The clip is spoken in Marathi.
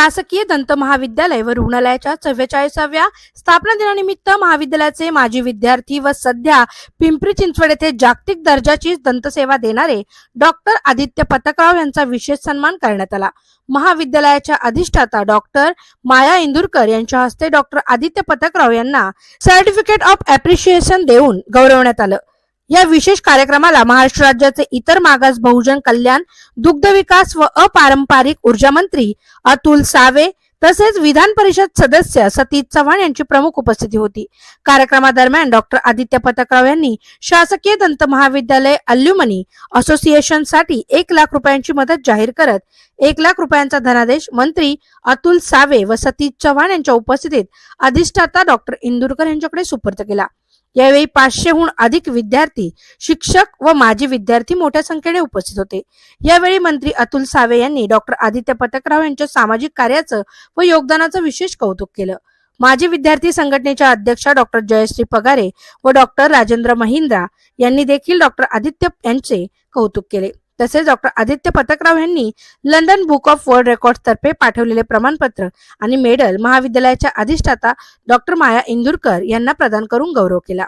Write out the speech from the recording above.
शासकीय दंत महाविद्यालय व रुग्णालयाच्या चव्वेचाळीसाव्या स्थापना दिनानिमित्त महाविद्यालयाचे माजी विद्यार्थी व सध्या पिंपरी चिंचवड येथे जागतिक दर्जाची दंतसेवा देणारे डॉक्टर आदित्य पथकराव यांचा विशेष सन्मान करण्यात आला. महाविद्यालयाच्या अधिष्ठाता डॉक्टर माया इंदुरकर यांच्या हस्ते डॉक्टर आदित्य पथकराव यांना सर्टिफिकेट ऑफ अप्रिशिएशन देऊन गौरवण्यात आलं. या विशेष कार्यक्रमाला महाराष्ट्र राज्याचे इतर मागास बहुजन कल्याण दुग्ध विकास व अपारंपरिक ऊर्जा मंत्री अतुल सावे तसेच विधान परिषद सदस्य सतीश चव्हाण यांची प्रमुख उपस्थिती होती. कार्यक्रमादरम्यान डॉक्टर आदित्य पथकराव यांनी शासकीय दंत महाविद्यालय अल्युमनी असोसिएशनसाठी एक लाख रुपयांची मदत जाहीर करत एक लाख रुपयांचा धनादेश मंत्री अतुल सावे व सतीश चव्हाण यांच्या उपस्थितीत अधिष्ठाता डॉक्टर इंदूरकर यांच्याकडे सुपूर्द केला. यावेळी पाचशेहून अधिक विद्यार्थी शिक्षक व माजी विद्यार्थी मोठ्या संख्येने उपस्थित होते. यावेळी मंत्री अतुल सावे यांनी डॉक्टर आदित्य पथकराव यांच्या सामाजिक कार्याचं व योगदानाचं विशेष कौतुक केलं. माजी विद्यार्थी संघटनेच्या अध्यक्षा डॉक्टर जयश्री पगारे व डॉक्टर राजेंद्र महिंद्रा यांनी देखील डॉक्टर आदित्य यांचे कौतुक केले. तसेच डॉक्टर आदित्य पथकराव यांनी London book of world record तर्फे पाठवलेले प्रमाणपत्र आणि मेडल महाविद्यालयाच्या अधिष्ठाता डॉक्टर माया इंदुरकर यांना प्रदान करून गौरव केला.